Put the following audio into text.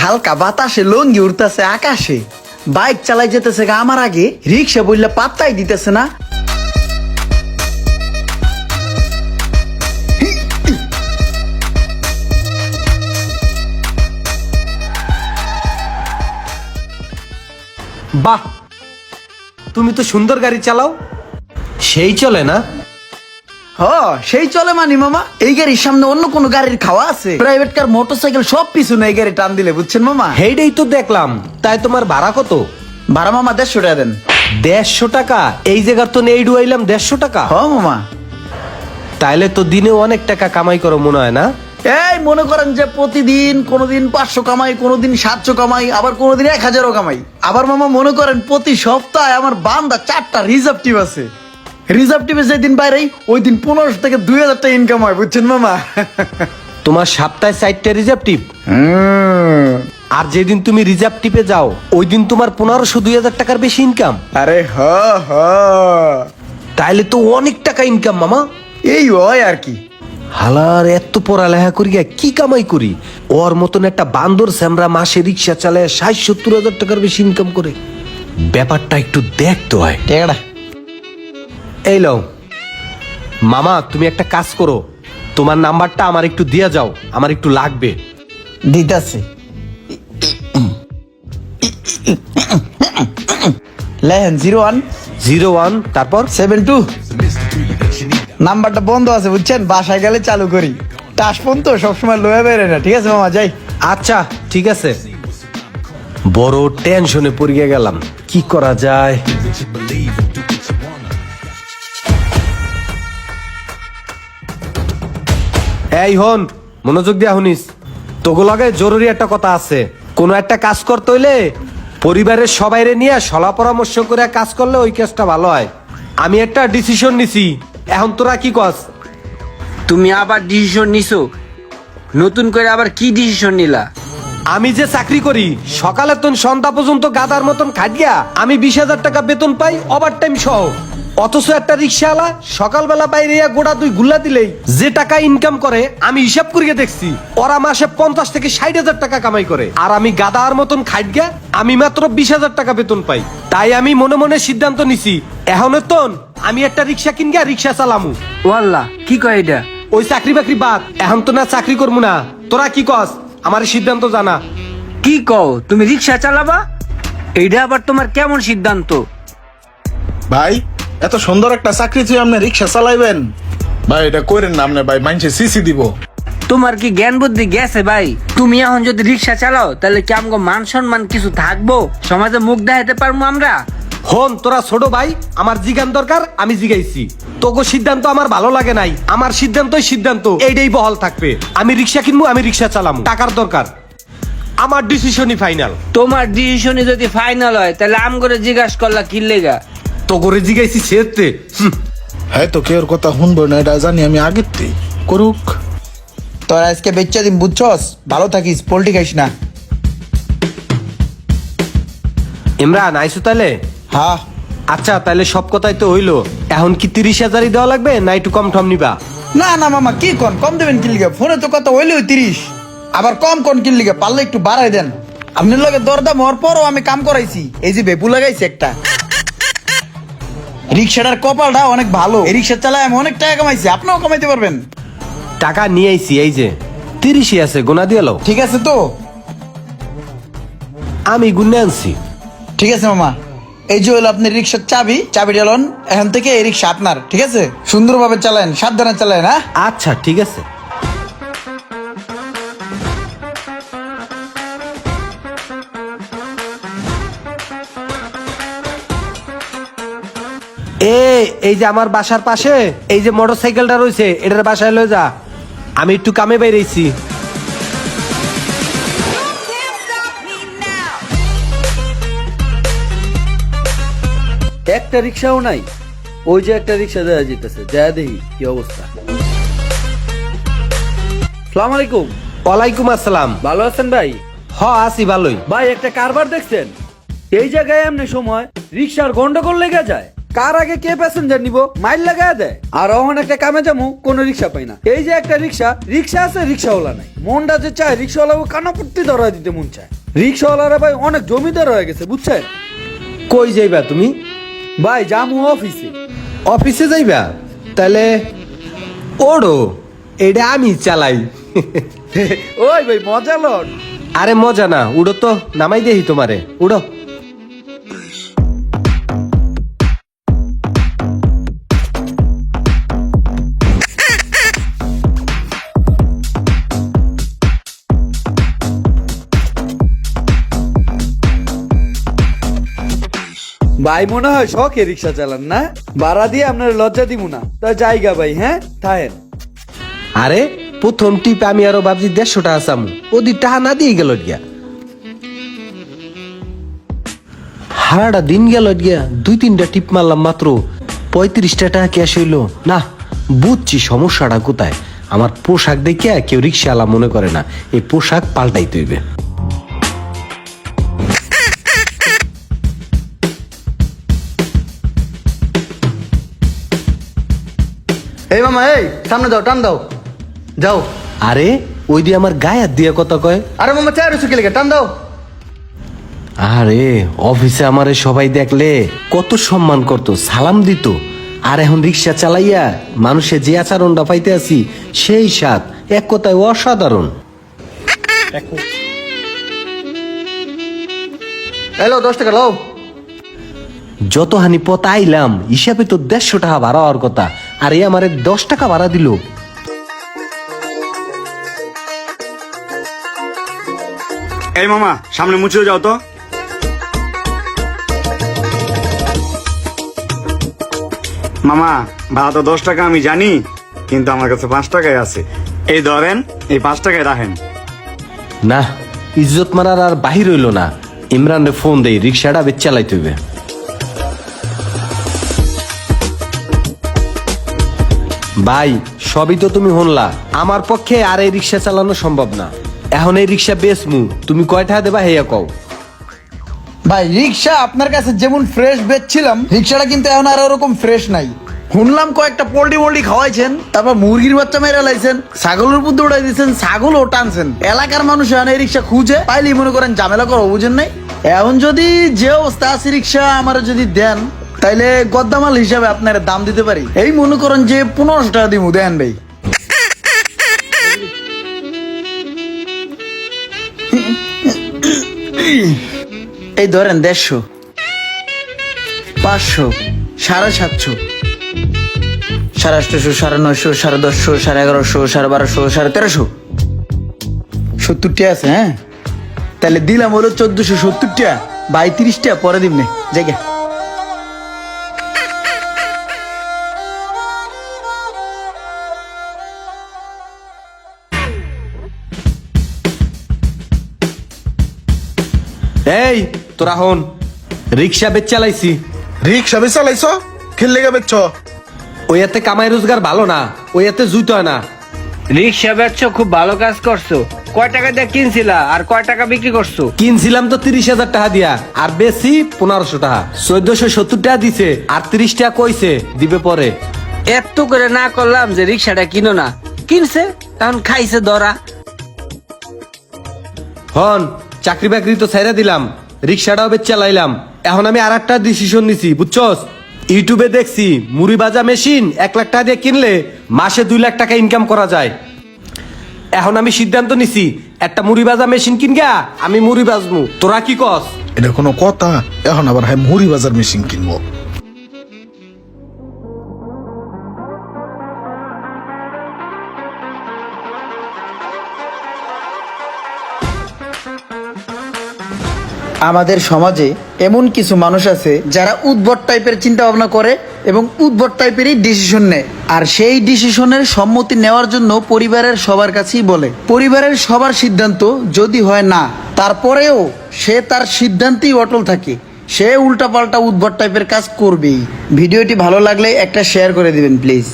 হালকা বাতাসে লঙ্গি উঠতেছে আকাশে। বাইক চালাই যেতেছে গা আমার আগে রিক্সা বললে পাত্তাই দিতেছে না। বাহ তুমি তো সুন্দর গাড়ি চালাও। সেই চলে না? হ সেই চলে মানি মামা। এই গাড়ির সামনে অন্য কোন গাড়ির খাওয়া আছে। প্রাইভেট কার মোটরসাইকেল সব পিছনে এই গাড়ি টান দিলে বুঝছেন মামা? হেইডেই তো দেখলাম। তাই তোমার ভাড়া কত? ভাড়া মামা দেড়শো টাকা দেন। দেড়শো টাকা? এই জায়গার তো নেই ডুয়াইলাম দেড়শো টাকা। হ মামা। তাইলে তো দিনে অনেক টাকা কামাই করো মনে হয় না? এই মনে করেন যে প্রতিদিন কোনোদিন পাঁচশো কামাই কোনোদিন সাতশো কামাই আবার কোনোদিন এক হাজারও কামাই। আবার মামা মনে করেন প্রতি সপ্তাহে আমার বান্দা চারটা রিজার্ভ টিম আছে। রিজার্ভ টিমে যেদিন বাইরে ওই দিন পনেরোশো থেকে দুই হাজার টাকা ইনকাম হয় বুঝছেন মামা? তোমার সপ্তাহে চারটে রিজার্ভ টিপ আর যেদিন তুমি রিজার্ভ টিপে যাও ওই দিন তোমার পনেরোশো দুই হাজার টাকার বেশি ইনকাম আরে হ হ। তাইলে তো অনেক টাকা ইনকাম মামা। এই হয় আর কি। হালার এত পড়ালেখা করি কি কামাই করি? ওর মতন একটা বান্দর স্যামরা মাসে রিক্সা চালায় ষাট সত্তর হাজার টাকার বেশি ইনকাম করে। ব্যাপারটা একটু দেখতে হয়। টেকড়া এই লও। মামা তুমি একটা কাজ করো। তোমার নাম্বারটা আমার একটু দিয়ে যাও। আমার একটু লাগবে। দিতাছে। লেহেন জিরো ওয়ান। জিরো ওয়ান তারপর? Seven two. নাম্বারটা বন্ধ আছে বুঝছেন? বাসায় গেলে চালু করি। টাস ফোন তো সবসময় লয়ে বেরে না। ঠিক আছে মামা যাই। আচ্ছা ঠিক আছে। বড় টেনশনে পড়িয়ে গেলাম। কি করা যায়? এই হন মনোযোগ দিয়া শুনিস। তোগো লগে জরুরি একটা কথা আছে। কোনো একটা কাজ করতে হইলে পরিবারের সবাইরে নিয়ে সলা পরামর্শ করে কাজ করলে ওই কাজটা ভালো হয়। আমি একটা ডিসিশন নিছি। এখন তোরা কি কস? তুমি আবার ডিসিশন নিছো। নতুন করে আবার কি ডিসিশন নিলা? আমি যে চাকরি করি সকালে তো সন্ধ্যা পর্যন্ত গাদার মতন খাটিয়া আমি বিশ হাজার টাকা বেতন পাই ওভার টাইম সহ। অথচ একটা রিক্সাওয়ালা সকালবেলা বাইরে গোড়া দুই গুল্লা দিলেই যে টাকা ইনকাম করে আমি হিসাব করিয়ে দেখছি ওরা মাসে পঞ্চাশ থেকে ষাট হাজার টাকা কামাই করে। আর আমি গাদার মতন খাইট খাইটগা আমি মাত্র বিশ হাজার টাকা বেতন পাই। তাই আমি মনে মনে সিদ্ধান্ত নিছি এখনের তন আমি একটা রিক্সা কিনগা রিক্সা চালামু। ওয়াল্লাহ কি কয় এটা? ওই চাকরি বাকরি বাদ এখন তো না চাকরি করব না। তোরা কি কস? আমার সিদ্ধান্ত জানা। কি কও তুমি রিক্সা চালাবা? এইটা আবার তোমার কেমন সিদ্ধান্ত? ভাই এত সুন্দর একটা চাকরি তুই আপনি রিক্সা চালাইবেন? ভাই এটা করেন না আপনি ভাই মাইনসে সিসি দিব। তোমার কি জ্ঞান বুদ্ধি গেছে ভাই? তুমি এখন যদি রিক্সা চালাও তাহলে কি আমগো মান সম্মান কিছু থাকব? সমাজে মুখ দেখাতে পারব আমরা? হন তোরা ছোট ভাই আমার জিগান দরকার আমি জিগাইছি। তোকে সিদ্ধান্ত আমার ভালো লাগে নাই আমার সিদ্ধান্তই সিদ্ধান্ত এইটাই বহাল থাকবে। আমি রিক্সা কিনবো আমি রিক্সা চালামু টাকার দরকার। আমার ডিসিশনই ফাইনাল তোমার ডিসিশনে যদি ফাইনাল হয় তাহলে আম করে জিজ্ঞাসা করলা কি লেগা? তো করে জিগাইছি সেতে হ্যাঁ তো কেউর কথা শুনব না এটা জানি আমি আগের থেকে করুক। তোর আজকে বেচ্চা দিন বুঝছস? ভালো থাকিস পোল্ট্রি খাইস না। ইমরান আইসু তাহলে? হ্যাঁ। আচ্ছা তাহলে সব কথাই তো হইল। এখন কি তিরিশ হাজারই দেওয়া লাগবে না একটু কম টম নিবা? না না মামা কি কন? কম দেবেন কি লিগে ফোনে তো কত হইলেও তিরিশ। আবার কম কোন কি লিগে পারলে একটু বাড়াই দেন। আপনার লগে দরদাম হওয়ার পরও আমি কাম করাইছি। এই যে বেপু লাগাইছি একটা। রিক্সাটার কপালটা অনেক ভালো। এই রিক্সা চালায় আমি অনেক টাকা কামাইছি আপনিও কামাইতে পারবেন। টাকা নিয়ে আইছি এই যে তিরিশই আছে গোনা দিয়ে লও। ঠিক আছে তো? আমি গুনে আনছি। ঠিক আছে মামা। এই যে হলো আপনি রিক্সার চাবি চাবি ডালন এখান থেকে এই রিক্সা আপনার ঠিক আছে? সুন্দরভাবে চালায়েন সাবধানে চালায়েন হ্যাঁ? আচ্ছা ঠিক আছে। এ এই যে আমার বাসার পাশে এই যে মোটর সাইকেলটা রয়েছে এটার বাসায় লয়ে যা। আমি একটু কামে বাইরেছি একটা রিক্সাও নাই। ওই যে একটা রিক্সা দেওয়া যেতেছে যা দেখি কি অবস্থা। সালাম আলাইকুম। ওয়ালাইকুম আসসালাম। ভালো আছেন ভাই? হ আছি ভালোই। ভাই একটা কারবার দেখছেন? এই জায়গায় এমনি সময় রিক্সার গন্ডগোল লেগে যায়। কার আগে কে প্যাসেঞ্জার নিব? মাইল লাগায় দেয়। আর অহন একটা কামে যামু কোনো রিক্সা পাই না। এই যে একটা রিক্সা রিক্সা আছে রিক্সাওয়ালা নাই। মনটা যে চায় রিক্সাওয়ালা রিক্সাওয়ালাকে কানাপট্টি ধরা দিতে মন চায়। রিক্সাওয়ালারা ভাই অনেক জমিদার হয়ে গেছে বুঝছেন? কই যাইবা তুমি? ভাই যামু অফিসে। অফিসে যাইবা? তাহলে ওড়ো এটা আমি চালাই। ওই ভাই মজা লন। আরে মজা না উড়ো তো নামাই দেহি তোমারে। উড়ো। ভাই মনে হয় শখে রিক্সা চালান, না? ভাড়া দিয়ে আপনার লজ্জা দিব না। তা জায়গা ভাই হ্যাঁ? থাহেন। আরে, প্রথম টিপ আমি আরও ভাবছি দেড়শো টাকা ওদি টাকা না দিয়ে গেল গিয়া। হারাটা দিন গেল গিয়া, দুই তিনটা টিপ মারলাম মাত্র। পঁয়ত্রিশটা টাকা ক্যাশ হইল। না, বুঝছি সমস্যাটা কোথায়। আমার পোশাক দেখিয়া কেউ রিক্সাওয়ালা মনে করে না, এই পোশাক পাল্টাই তৈবে এই মামা এই সামনে যাও টান দাও। যাও। আরে ওই দিয়ে আমার গায়ে হাত দিয়ে কথা কয়। আরে মামা চায় রয়েছে লেগে টান দাও। আরে অফিসে আমারে সবাই দেখলে কত সম্মান করতো সালাম দিত। আর এখন রিক্সা চালাইয়া মানুষে যে আচরণটা পাইতে আছি সেই স্বাদ এক কথায় অসাধারণ। এলো দশ টাকা লাও। যত হানি পথ আইলাম হিসাবে তো দেড়শো টাকা ভাড়া হওয়ার কথা। আর এ আমারে দশ টাকা ভাড়া দিল। এই মামা সামনে মুছেও যাও তো। মামা ভাড়া তো দশ টাকা আমি জানি কিন্তু আমার কাছে পাঁচ টাকায় আছে। এই ধরেন এই পাঁচ টাকায় রাখেন। না ইজ্জত মারার আর বাহির হইল না। ইমরানরে ফোন দেই রিক্সাটা বেচ চালাইতে হইবে। ভাই, সবই তো তুমি হনলা। আমার পক্ষে আর এই রিক্সা চালানো সম্ভব না। এখন এই রিক্সা বেচমু। তুমি কয়টা দেবা হেয়া কও। ভাই, রিক্সা আপনার কাছে যেমন ফ্রেশ বেচছিলাম, রিক্সাটা কিন্তু এখন আর ওরকম ফ্রেশ নাই। শুনলাম কয়েকটা পোল্ট্রি মোল্ট্রি খাওয়াইছেন, তারপর মুরগির বাচ্চা মেরে লাইছেন, ছাগলের উপর উড়াই দিয়েছেন ছাগলও টানছেন। এলাকার মানুষ এখন এই রিক্সা খুঁজে পাইলেই মনে করেন ঝামেলা করো বুঝেন নাই। এখন যদি যে অবস্থা আছে রিক্সা আমার যদি দেন তাইলে গদ্দামাল হিসাবে আপনার দাম দিতে পারি। এই মনে করেন যে পনেরোশো টাকা দিমু, দেন ভাই। এই ধরেন দেড়শো, পাঁচশো, সাড়ে সাতশো, সাড়ে আটশোশো সাড়ে নয়শো, সাড়ে দশশো, সাড়ে এগারোশো, সাড়ে বারোশো, সাড়ে তেরোশো। সত্তরটি আছে হ্যাঁ? তাহলে দিলাম হলো চোদ্দশো সত্তরটা বাই তিরিশটা পরে দিবনে, জায়গা। এই তোরা হন। রিক্সা বেচ চালাইছি। রিক্সা বেশ চালাইছ? খেললে গে বেচছ? ওই এতে কামাই রোজগার ভালো না ওই এতে জুতো হয় না রিক্সা বেচছো খুব ভালো কাজ করছ। কয় টাকা দিয়ে কিনছিলা আর কয় টাকা বিক্রি করছ? কিনছিলাম তো তিরিশ হাজার টাকা দিয়া আর বেশি পনেরোশো টাকা। চোদ্দশো সত্তর টাকা দিছে আর তিরিশ টাকা কইছে দিবে পরে। এত করে না করলাম যে রিক্সাটা কিনো না। কিনছে তখন খাইছে ধরা হন চাকরি বাকরি তো ছেড়ে দিলাম রিক্সাটাও বেচ চালাইলাম এখন আমি আর একটা ডিসিশন নিছি, বুঝছস? ইউটিউবে দেখছি, মুড়ি ভাজা মেশিন এক লাখ টাকা দিয়ে কিনলে মাসে দুই লাখ টাকা ইনকাম করা যায়। এখন আমি সিদ্ধান্ত নিছি, একটা মুড়ি ভাজা মেশিন কিনগা, আমি মুড়ি ভাজমু। তোরা কি কস? এটা কোনো কথা, এখন আবার হ্যাঁ মুড়ি ভাজার মেশিন কিনবো। আমাদের সমাজে এমন কিছু মানুষ আছে যারা উদ্ভট টাইপের চিন্তা ভাবনা করে এবং উদ্ভট টাইপেরই ডিসিশন নেয়। আর সেই ডিসিশনের সম্মতি নেওয়ার জন্য পরিবারের সবার কাছেই বলে। পরিবারের সবার সিদ্ধান্ত যদি হয় না, তারপরেও সে তার সিদ্ধান্তেই অটল থাকে। সে উল্টাপাল্টা উদ্ভট টাইপের কাজ করবেই। ভিডিওটি ভালো লাগলে একটা শেয়ার করে দিবেন প্লিজ